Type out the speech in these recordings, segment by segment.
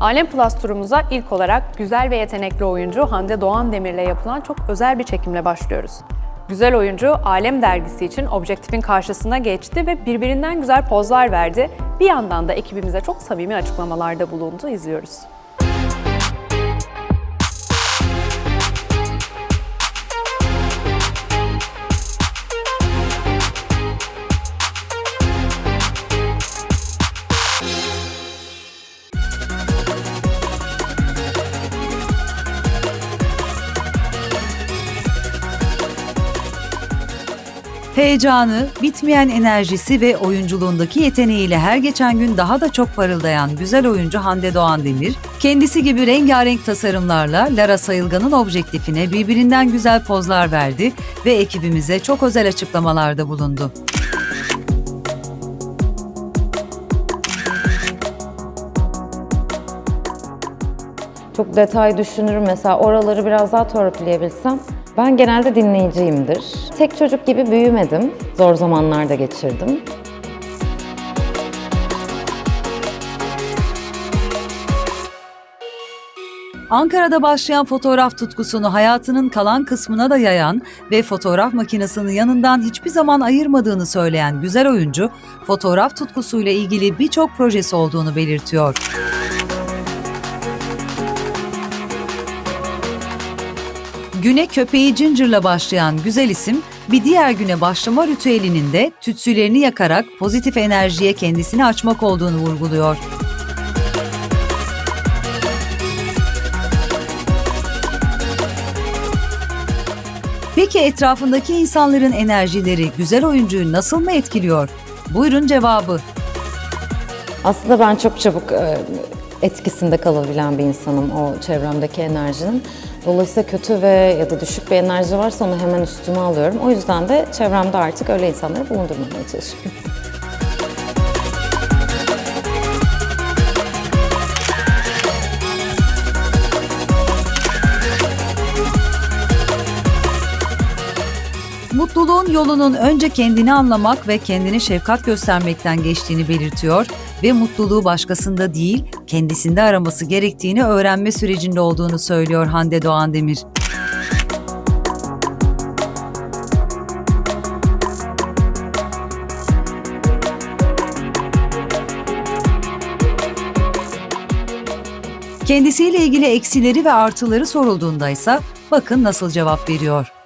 Alem Plus turumuza ilk olarak güzel ve yetenekli oyuncu Hande Doğan Demir'le yapılan çok özel bir çekimle başlıyoruz. Güzel oyuncu Alem dergisi için objektifin karşısına geçti ve birbirinden güzel pozlar verdi. Bir yandan da ekibimize çok samimi açıklamalarda bulundu. İzliyoruz. Heyecanı, bitmeyen enerjisi ve oyunculuğundaki yeteneğiyle her geçen gün daha da çok parıldayan güzel oyuncu Hande Doğan Demir, kendisi gibi rengarenk tasarımlarla Lara Sayılgan'ın objektifine birbirinden güzel pozlar verdi ve ekibimize çok özel açıklamalarda bulundu. Çok detay düşünürüm. Mesela oraları biraz daha törpüleyebilsem. Ben genelde dinleyiciyimdir. Tek çocuk gibi büyümedim. Zor zamanlarda geçirdim. Ankara'da başlayan fotoğraf tutkusunu hayatının kalan kısmına da yayan ve fotoğraf makinesinin yanından hiçbir zaman ayırmadığını söyleyen güzel oyuncu, fotoğraf tutkusuyla ilgili birçok projesi olduğunu belirtiyor. Güne köpeği Ginger'la başlayan güzel isim, bir diğer güne başlama ritüelinin de tütsülerini yakarak pozitif enerjiye kendisini açmak olduğunu vurguluyor. Peki etrafındaki insanların enerjileri güzel oyuncuyu nasıl mı etkiliyor? Buyurun cevabı. Aslında ben çok çabuk etkisinde kalabilen bir insanım o çevremdeki enerjinin. Dolayısıyla kötü ve ya da düşük bir enerji varsa onu hemen üstüme alıyorum. O yüzden de çevremde artık öyle insanları bulundurmamaya çalışıyorum. Mutluluğun yolunun önce kendini anlamak ve kendine şefkat göstermekten geçtiğini belirtiyor ve mutluluğu başkasında değil, kendisinde araması gerektiğini öğrenme sürecinde olduğunu söylüyor Hande Doğan Demir. Kendisiyle ilgili eksileri ve artıları sorulduğunda ise bakın nasıl cevap veriyor.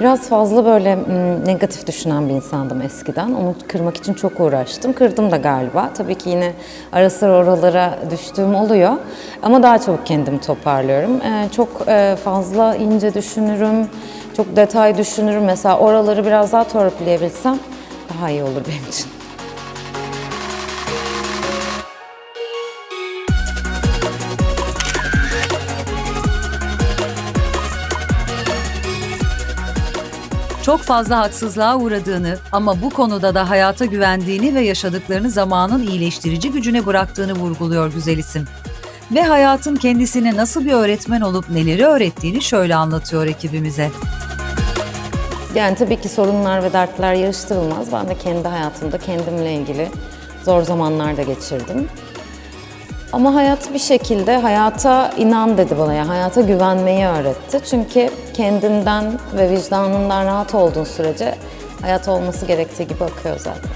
Biraz fazla böyle negatif düşünen bir insandım eskiden. Onu kırmak için çok uğraştım. Kırdım da galiba. Tabii ki yine ara sıra oralara düştüğüm oluyor. Ama daha çabuk kendimi toparlıyorum. Çok fazla ince düşünürüm. Çok detay düşünürüm. Mesela oraları biraz daha törpüleyebilsem daha iyi olur benim için. Çok fazla haksızlığa uğradığını ama bu konuda da hayata güvendiğini ve yaşadıklarını zamanın iyileştirici gücüne bıraktığını vurguluyor güzel isim. Ve hayatın kendisine nasıl bir öğretmen olup neleri öğrettiğini şöyle anlatıyor ekibimize. Yani tabii ki sorunlar ve dertler yarıştırılmaz. Ben de kendi hayatımda kendimle ilgili zor zamanlar da geçirdim. Ama hayat bir şekilde hayata inan dedi bana ya hayata güvenmeyi öğretti. Çünkü kendinden ve vicdanından rahat olduğun sürece hayat olması gerektiği gibi akıyor zaten.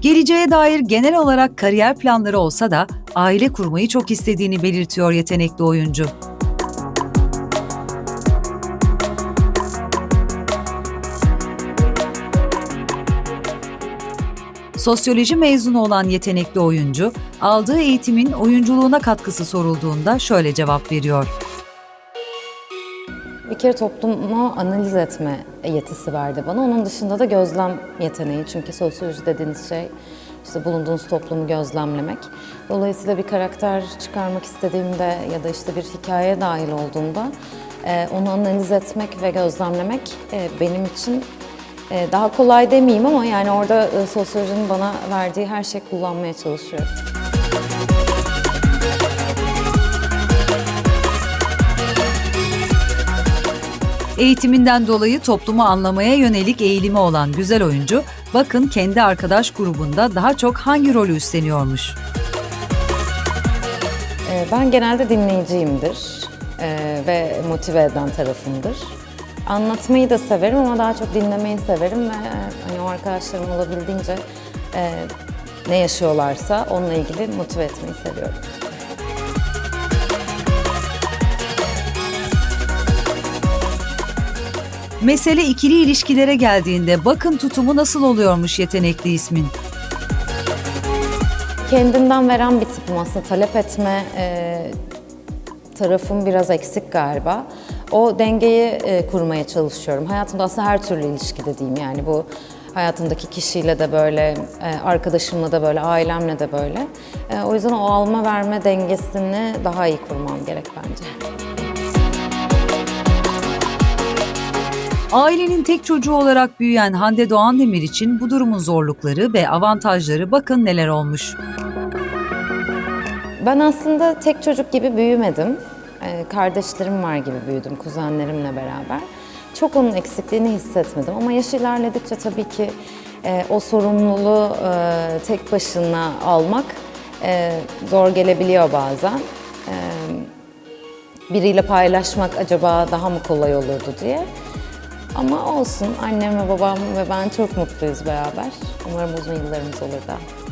Geleceğe dair genel olarak kariyer planları olsa da aile kurmayı çok istediğini belirtiyor yetenekli oyuncu. Sosyoloji mezunu olan yetenekli oyuncu, aldığı eğitimin oyunculuğuna katkısı sorulduğunda şöyle cevap veriyor. Bir kere toplumu analiz etme yetisi verdi bana. Onun dışında da gözlem yeteneği. Çünkü sosyoloji dediğiniz şey işte bulunduğunuz toplumu gözlemlemek. Dolayısıyla bir karakter çıkarmak istediğimde ya da işte bir hikaye dahil olduğunda e, onu analiz etmek ve gözlemlemek e, benim için daha kolay demeyeyim ama yani orada e, sosyolojinin bana verdiği her şeyi kullanmaya çalışıyorum. Eğitiminden dolayı toplumu anlamaya yönelik eğilimi olan güzel oyuncu, bakın kendi arkadaş grubunda daha çok hangi rolü üstleniyormuş. Ee, Ben genelde dinleyiciyimdir ee, ve motive eden tarafımdır. Anlatmayı da severim ama daha çok dinlemeyi severim ve hani o arkadaşlarım olabildiğince e, ne yaşıyorlarsa onunla ilgili motive etmeyi seviyorum. Mesele ikili ilişkilere geldiğinde bakın tutumu nasıl oluyormuş yetenekli ismin. Kendimden veren bir tipim aslında talep etme e, tarafım biraz eksik galiba. O dengeyi e, kurmaya çalışıyorum. Hayatımda aslında her türlü ilişkide diyeyim yani bu hayatımdaki kişiyle de böyle, e, arkadaşımla da böyle, ailemle de böyle. E, o yüzden o alma verme dengesini daha iyi kurmam gerek bence. Ailenin tek çocuğu olarak büyüyen Hande Doğan Demir için bu durumun zorlukları ve avantajları bakın neler olmuş. Ben aslında tek çocuk gibi büyümedim. Ee, kardeşlerim var gibi büyüdüm kuzenlerimle beraber. Çok onun eksikliğini hissetmedim ama yaş ilerledikçe tabii ki e, o sorumluluğu e, tek başına almak e, zor gelebiliyor bazen. Biriyle paylaşmak acaba daha mı kolay olurdu diye. Ama olsun annem ve babam ve ben çok mutluyuz beraber. Umarım uzun yıllarımız olur daha.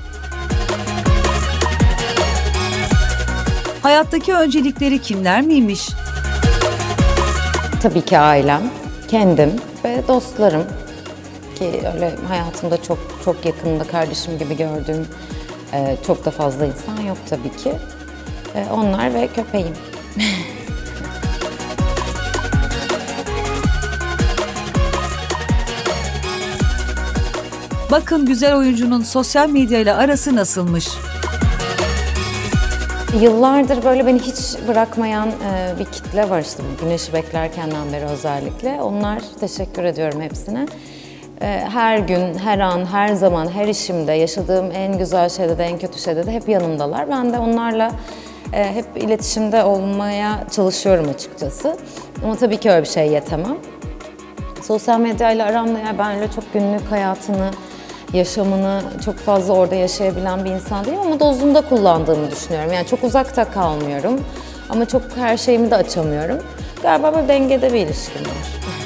Hayattaki öncelikleri kimler miymiş? Tabii ki ailem, kendim ve dostlarım ki öyle hayatımda çok çok yakınında kardeşim gibi gördüğüm e, çok da fazla insan yok tabii ki. E, onlar ve köpeğim. Bakın güzel oyuncunun sosyal medya ile arası nasılmış? Yıllardır böyle beni hiç bırakmayan e, bir kitle var işte güneşi beklerkenden beri özellikle. Onlar teşekkür ediyorum hepsine. E, Her gün, her an, her zaman, her işimde, yaşadığım en güzel şeyde de en kötü şeyde de hep yanımdalar. Ben de onlarla e, hep iletişimde olmaya çalışıyorum açıkçası. Ama tabii ki öyle bir şey yetemem. Sosyal medyayla aramda yani ben öyle çok günlük hayatını, yaşamını çok fazla orada yaşayabilen bir insan değilim ama dozunda kullandığımı düşünüyorum. Yani çok uzakta kalmıyorum ama çok her şeyimi de açamıyorum. Galiba böyle dengede bir ilişkim var.